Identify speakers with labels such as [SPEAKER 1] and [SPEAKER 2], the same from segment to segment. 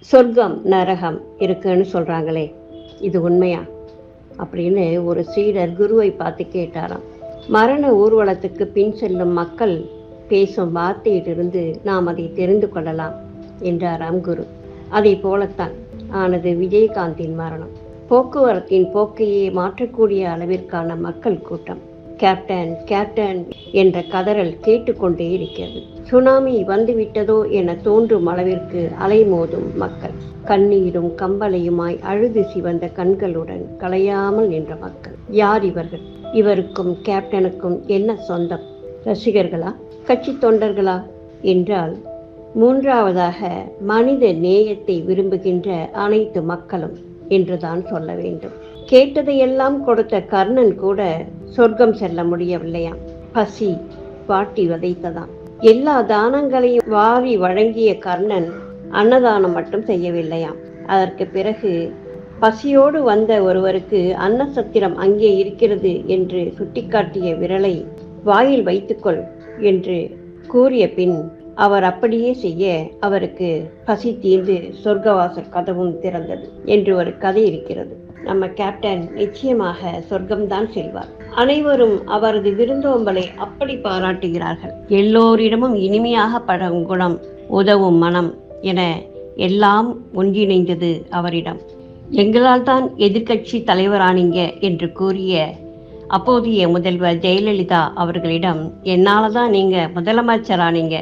[SPEAKER 1] சொர்க்கம் நரகம் இருக்குன்னு சொல்கிறாங்களே இது உண்மையா? அப்படின்னு ஒரு சீடர் குருவை பார்த்து கேட்டாராம். மரண ஊர்வலத்துக்கு பின் செல்லும் மக்கள் பேசும் வார்த்தையிலிருந்து நாம் அதை தெரிந்து கொள்ளலாம் என்றாராம் குரு. அதை போலத்தான் ஆனது விஜயகாந்தின் மரணம். போக்குவரத்தின் போக்கையே மாற்றக்கூடிய அளவிற்கான மக்கள் கூட்டம். கேப்டன் கேப்டன் என்ற கதறல் கேட்டுக்கொண்டே இருக்கிறது. சுனாமி வந்துவிட்டதோ என தோன்றும் அளவிற்கு அலைமோதும் மக்கள். கண்ணீரும் கம்பளையுமாய் அழுது சிவந்த கண்களுடன் கலையாமல் நின்ற மக்கள். யார் இவர்கள்? இவருக்கும் கேப்டனுக்கும் என்ன சொந்தம்? ரசிகர்களா? கட்சி தொண்டர்களா? என்றால் மூன்றாவதாக மனித நேயத்தை விரும்புகின்ற அனைத்து மக்களும் என்றுதான் சொல்ல வேண்டும். கேட்டதையெல்லாம் கொடுத்த கர்ணன் கூட சொர்க்கம் செல்ல முடியவில்லையாம். பசி பாட்டி வதைத்ததாம். எல்லா தானங்களையும் வாரி வழங்கிய கர்ணன் அன்னதானம் மட்டும் செய்யவில்லையாம். அதற்கு பிறகு பசியோடு வந்த ஒருவருக்கு அன்னசத்திரம் அங்கே இருக்கிறது என்று சுட்டிக்காட்டிய விரலை வாயில் வைத்துக்கொள் என்று கூறிய பின் அவர் அப்படியே செய்ய அவருக்கு பசி தீர்ந்து சொர்க்கவாசல் கதவும் திறந்தது என்று ஒரு கதை இருக்கிறது. நம்ம கேப்டன் நிச்சயமாக சொர்க்கம்தான் செல்வார். அனைவரும் அவரது விருந்தோம்பலை அப்படி பாராட்டுகிறார்கள். எல்லோரிடமும் இனிமையாக படம் குணம் உதவும் மனம் என எல்லாம் ஒன்றிணைந்தது அவரிடம். எங்களால் தான் எதிர்க்கட்சி தலைவரானீங்க என்று கூறிய அப்போதைய முதல்வர் ஜெயலலிதா அவர்களிடம் என்னால் தான் நீங்கள் முதலமைச்சரானீங்க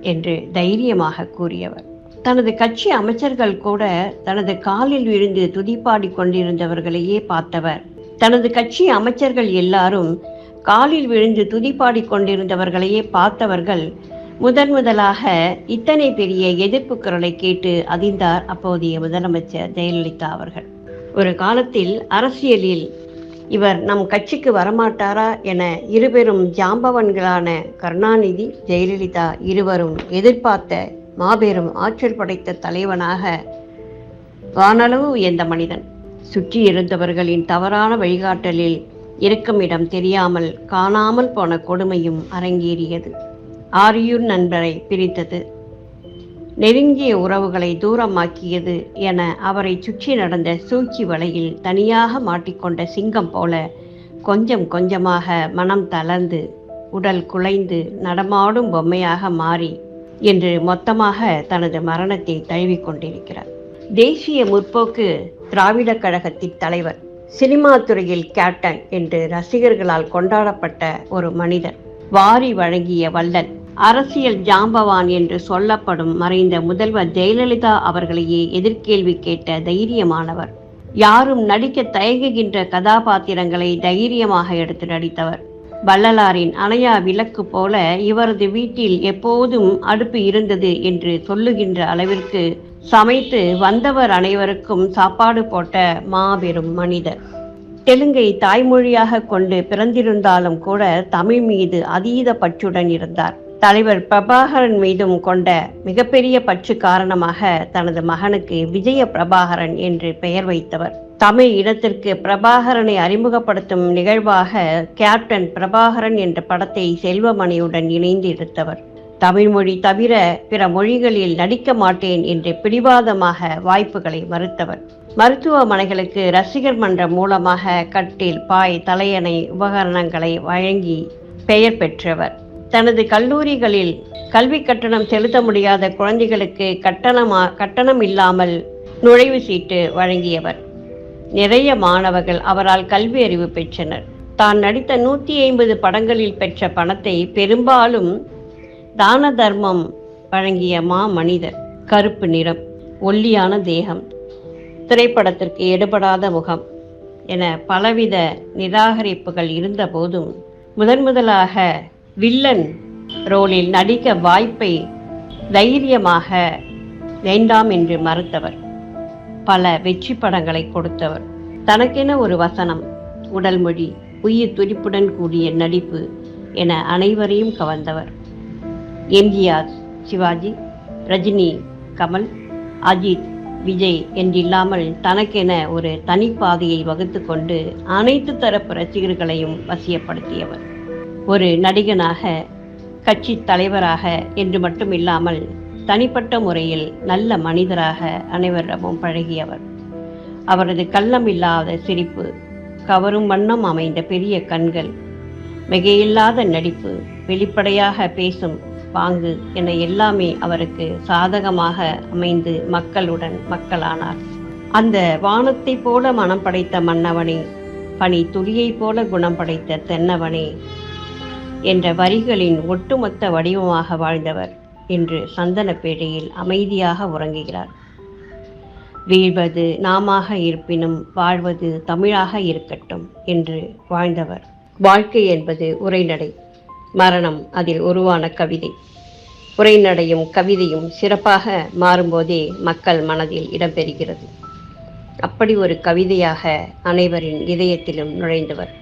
[SPEAKER 1] என்று தைரியமாக கூறியவர். தனது கட்சி அமைச்சர்கள் கூட தனது காலில் விழுந்து துதிப்பாடி கொண்டிருந்தவர்களையே பார்த்தவர். தனது கட்சி அமைச்சர்கள் எல்லாரும் காலில் விழுந்து துதிப்பாடி கொண்டிருந்தவர்களையே பார்த்தவர்கள் முதன் முதலாக இத்தனை பெரிய எதிர்ப்பு குரலை கேட்டு அதிர்ந்தார் அப்போதைய முதலமைச்சர் ஜெயலலிதா அவர்கள். ஒரு காலத்தில் அரசியலில் இவர் நம் கட்சிக்கு வரமாட்டாரா என இருபெரும் ஜாம்பவன்களான கருணாநிதி ஜெயலலிதா இருவரும் எதிர்பார்த்த மாபெரும் ஆற்றல் படைத்த தலைவனாக வானளவு உயர்ந்த மனிதன்? சுற்றி இருந்தவர்களின் தவறான வழிகாட்டலில் இருக்கும் இடம் தெரியாமல் காணாமல் போன கொடுமையும் அரங்கேறியது. ஆரியூர் நண்பரை பிரித்தது. நெருங்கிய உறவுகளை தூரமாக்கியது என அவரை சுற்றி நடந்த சூழ்ச்சி வலையில் தனியாக மாட்டிக்கொண்ட சிங்கம் போல கொஞ்சம் கொஞ்சமாக மனம் தளர்ந்து உடல் குலைந்து நடமாடும் பொம்மையாக மாறி என்று மொத்தமாக தனது மரணத்தை தழுவிக் கொண்டிருக்கிறார். தேசிய முற்போக்கு திராவிடக் கழகத்தின் தலைவர் சினிமா துறையில் கேப்டன் என்று ரசிகர்களால் கொண்டாடப்பட்ட ஒரு மனிதர் வாரி வழங்கிய வல்லன் அரசியல் ஜாம்பவான் என்று சொல்லப்படும் மறைந்த முதல்வர் ஜெயலலிதா அவர்களையே எதிர்கேள்வி கேட்ட தைரியமானவர். யாரும் நடிக்க தயங்குகின்ற கதாபாத்திரங்களை தைரியமாக எடுத்து நடித்தவர். வள்ளலாரின் அணையா விளக்கு போல இவரது வீட்டில் எப்போதும் அடுப்பு இருந்தது என்று சொல்லுகின்ற அளவிற்கு சமைத்து வந்தவர் அனைவருக்கும் சாப்பாடு போட்ட மாபெரும் மனிதர். தெலுங்கை தாய்மொழியாக கொண்டு பிறந்திருந்தாலும் கூட தமிழ் மீது அதீத பற்றுடன் இருந்தார். தலைவர் பிரபாகரன் மீதும் கொண்ட மிகப்பெரிய பற்று காரணமாக தனது மகனுக்கு விஜய பிரபாகரன் என்று பெயர் வைத்தவர். தமிழ் இனத்திற்கு பிரபாகரனை அறிமுகப்படுத்தும் நிகழ்வாக கேப்டன் பிரபாகரன் என்ற படத்தை செல்வமணியுடன் இணைந்து எடுத்தவர். தமிழ்மொழி தவிர பிற மொழிகளில் நடிக்க மாட்டேன் என்று பிடிவாதமாக வாய்ப்புகளை மறுத்தவர். மருத்துவமனைகளுக்கு ரசிகர் மன்றம் மூலமாக கட்டில் பாய் தலையணை உபகரணங்களை வழங்கி பெயர் பெற்றவர். தனது கல்லூரிகளில் கல்வி கட்டணம் செலுத்த முடியாத குழந்தைகளுக்கு கட்டணமா கட்டணம் இல்லாமல் நுழைவு சீட்டு வழங்கியவர். நிறைய மாணவர்கள் அவரால் கல்வி அறிவு பெற்றனர். தான் நடித்த நூற்றி ஐம்பது படங்களில் பெற்ற பணத்தை பெரும்பாலும் தான தர்மம் வழங்கிய மா மனிதர். கருப்பு நிறம் ஒல்லியான தேகம் திரைப்படத்திற்கு எடுபடாத முகம் என பலவித நிராகரிப்புகள் இருந்தபோதும் முதன் முதலாக வில்லன் ரோலில் நடிக்க வாய்ப்பை தைரியமாக வேண்டாம் என்று மறுத்தவர். பல வெற்றி படங்களை கொடுத்தவர். தனக்கென ஒரு வசனம் உடல் மொழி உயிர் துடிப்புடன் கூடிய நடிப்பு என அனைவரையும் கவர்ந்தவர். எம்ஜிஆர் சிவாஜி ரஜினி கமல் அஜித் விஜய் என்றில்லாமல் தனக்கென ஒரு தனிப்பாதையை வகுத்து கொண்டு அனைத்து தரப்பு ரசிகர்களையும் வசியப்படுத்தியவர். ஒரு நடிகனாக கட்சி தலைவராக என்று மட்டும் இல்லாமல் தனிப்பட்ட முறையில் நல்ல மனிதராக அனைவரிடமும் பழகியவர். அவரது கள்ளமில்லாத சிரிப்பு கவரும் வண்ணம் அமைந்த பெரிய கண்கள் மிகையில்லாத நடிப்பு வெளிப்படையாக பேசும் பாங்கு என எல்லாமே அவருக்கு சாதகமாக அமைந்து மக்களுடன் மக்களானார். அந்த வானத்தை போல மனம் படைத்த மன்னவனே பனி துளியைப் போல குணம் படைத்த தென்னவனே என்ற வரிகளின் ஒட்டுமொத்த வடிவமாக வாழ்ந்தவர். என்று சந்தனப்பேட்டையில் அமைதியாக உறங்குகிறார். வீழ்வது நாமாக இருப்பினும் வாழ்வது தமிழாக இருக்கட்டும் என்று வாழ்ந்தவர். வாழ்க்கை என்பது உரைநடை. மரணம் அதில் உருவான கவிதை. உரைநடையும் கவிதையும் சிறப்பாக மாறும்போதே மக்கள் மனதில் இடம்பெறுகிறது. அப்படி ஒரு கவிதையாக அனைவரின் இதயத்திலும் நுழைந்தவர்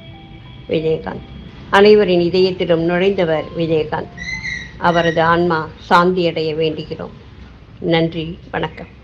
[SPEAKER 1] விஜயகாந்த். அனைவரின் இதயத்திலும் நுழைந்தவர் விஜயகாந்த். அவரது ஆன்மா சாந்தியடைய வேண்டுகிறோம். நன்றி வணக்கம்.